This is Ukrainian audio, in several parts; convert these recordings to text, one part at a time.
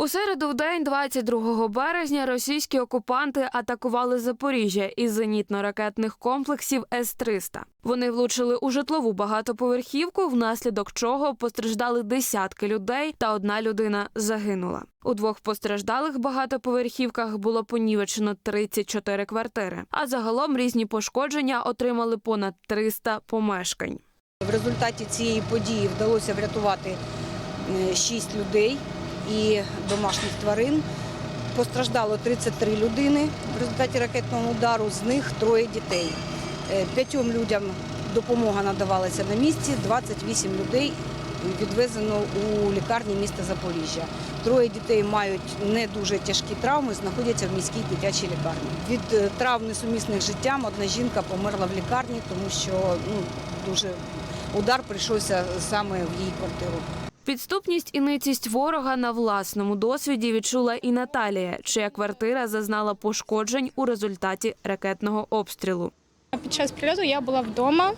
У середу в день, 22 березня, російські окупанти атакували Запоріжжя із зенітно-ракетних комплексів С-300. Вони влучили у житлову багатоповерхівку, внаслідок чого постраждали десятки людей, та одна людина загинула. У двох постраждалих багатоповерхівках було понівечено 34 квартири. А загалом різні пошкодження отримали понад 300 помешкань. В результаті цієї події вдалося врятувати е, шість людей і домашніх тварин. Постраждало 33 людини в результаті ракетного удару, з них троє дітей. Е, П'ятьом людям допомога надавалася на місці, 28 людей відвезено у лікарні міста Запоріжжя. Троє дітей мають не дуже тяжкі травми, знаходяться в міській дитячій лікарні. Від е, травм несумісних життям одна жінка померла в лікарні, тому що ну, дуже удар прийшовся саме в її квартиру. Підступність і ницість ворога на власному досвіді відчула і Наталія, чия квартира зазнала пошкоджень у результаті ракетного обстрілу. Під час прильоту я була вдома.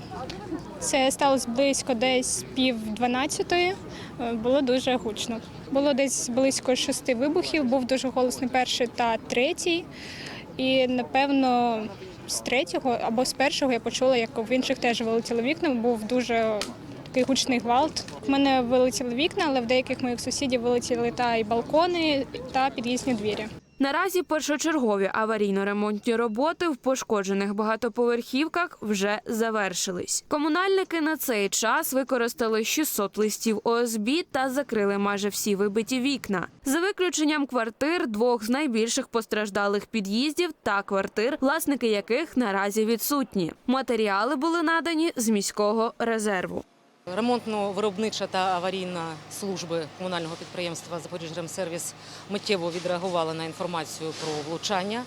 Це сталося близько десь пів дванадцятої. Е, Було дуже гучно. Було десь близько шести вибухів. Був дуже голосний перший та третій. І напевно з третього або з першого я почула, як в інших теж вилетіли вікна. Був дуже такий гучний гвалт. В мене вилетіли вікна, але в деяких моїх сусідів вилетіли та і балкони, та під'їзні двері. Наразі першочергові аварійно-ремонтні роботи в пошкоджених багатоповерхівках вже завершились. Комунальники на цей час використали 600 листів ОСБ та закрили майже всі вибиті вікна, за виключенням квартир двох з найбільших постраждалих під'їздів та квартир, власники яких наразі відсутні. Матеріали були надані з міського резерву. Ремонтно-виробнича та аварійна служби комунального підприємства «Запоріжремсервіс» миттєво відреагували на інформацію про влучання.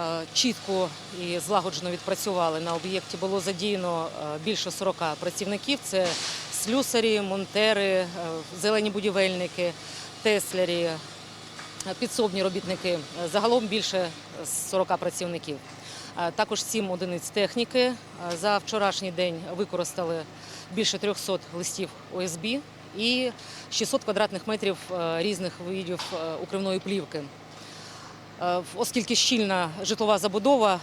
Е, Чітко і злагоджено відпрацювали на об'єкті. Було задіяно е, більше 40 працівників. Це слюсарі, монтери, е, зелені будівельники, теслярі, підсобні робітники. Загалом більше 40 працівників. Також 7 одиниць техніки. За вчорашній день використали більше 300 листів ОСБ і 600 квадратних метрів е, різних видів е, укривної плівки. Е, Оскільки щільна житлова забудова,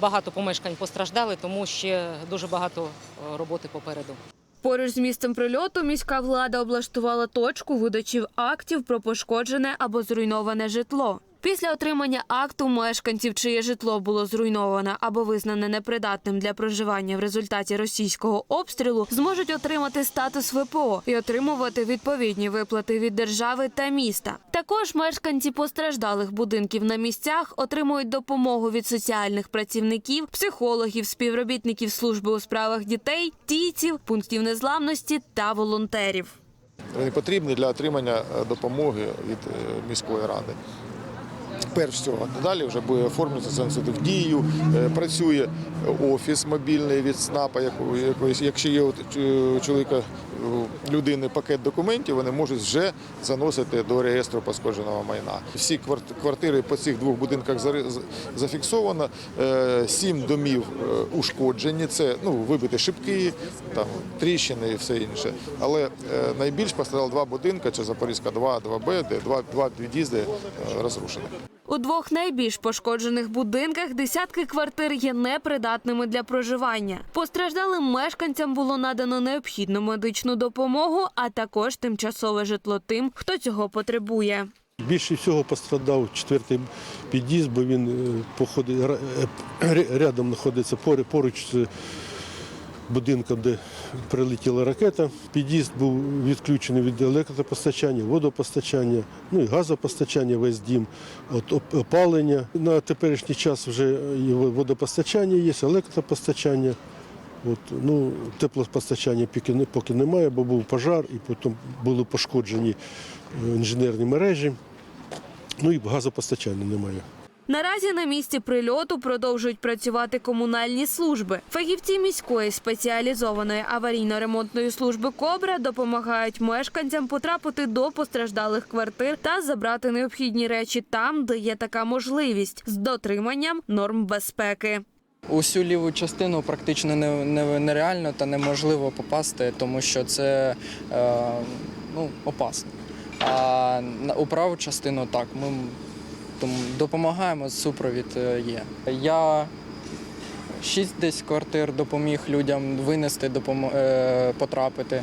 багато помешкань постраждали, тому ще дуже багато роботи попереду. Поруч з місцем прильоту міська влада облаштувала точку видачі актів про пошкоджене або зруйноване житло. Після отримання акту мешканців, чиє житло було зруйноване або визнане непридатним для проживання в результаті російського обстрілу, зможуть отримати статус ВПО і отримувати відповідні виплати від держави та міста. Також мешканці постраждалих будинків на місцях отримують допомогу від соціальних працівників, психологів, співробітників служби у справах дітей, тійців, пунктів незламності та волонтерів. Вони потрібні для отримання е, допомоги від е, міської ради. Перш всього, далі вже буде оформлюватися це в дію, е, працює офіс мобільний від СНАПа, якоїсь. якщо є у чоловіка людини пакет документів, вони можуть вже заносити до реєстру пошкодженого майна. Всі кварт- квартири по цих двох будинках зафіксовано. Е, Сім домів е, ушкоджені. Це ну, вибиті шибки, там, тріщини і все інше. Але е, найбільш постраждали два будинки, це Запорізька 2, 2Б, де два, під'їзди е, розрушені. У двох найбільш пошкоджених будинках десятки квартир є непридатними для проживання. Постраждалим мешканцям було надано необхідну медичну допомогу, а також тимчасове житло тим, хто цього потребує. Більше всього пострадав четвертий під'їзд, бо він е, походить, е, ря- рядом знаходиться поруч з будинком, де прилетіла ракета. Під'їзд був відключений від електропостачання, водопостачання, ну і газопостачання, весь дім, от опалення. На теперішній час вже і водопостачання є, електропостачання. От, ну, теплопостачання поки, немає, бо був пожар і потім були пошкоджені е, інженерні мережі. Ну і газопостачання немає. Наразі на місці прильоту продовжують працювати комунальні служби. Фахівці міської спеціалізованої аварійно-ремонтної служби Кобра допомагають мешканцям потрапити до постраждалих квартир та забрати необхідні речі там, де є така можливість, з дотриманням норм безпеки. Усю ліву частину практично не- не- нереально та неможливо попасти, тому що це е, ну, опасно. А у праву частину так, ми допомагаємо, супровід е, є. Я шість десь квартир допоміг людям винести, допомо- е, потрапити.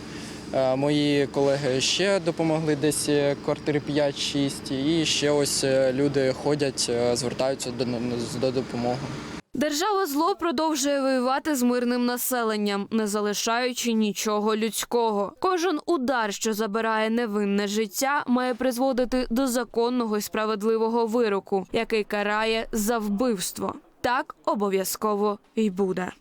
Е, Мої колеги ще допомогли десь квартир 5-6, і ще ось люди ходять, звертаються до, до допомоги. Держава зло продовжує воювати з мирним населенням, не залишаючи нічого людського. Кожен удар, що забирає невинне життя, має призводити до законного і справедливого вироку, який карає за вбивство. Так обов'язково й буде.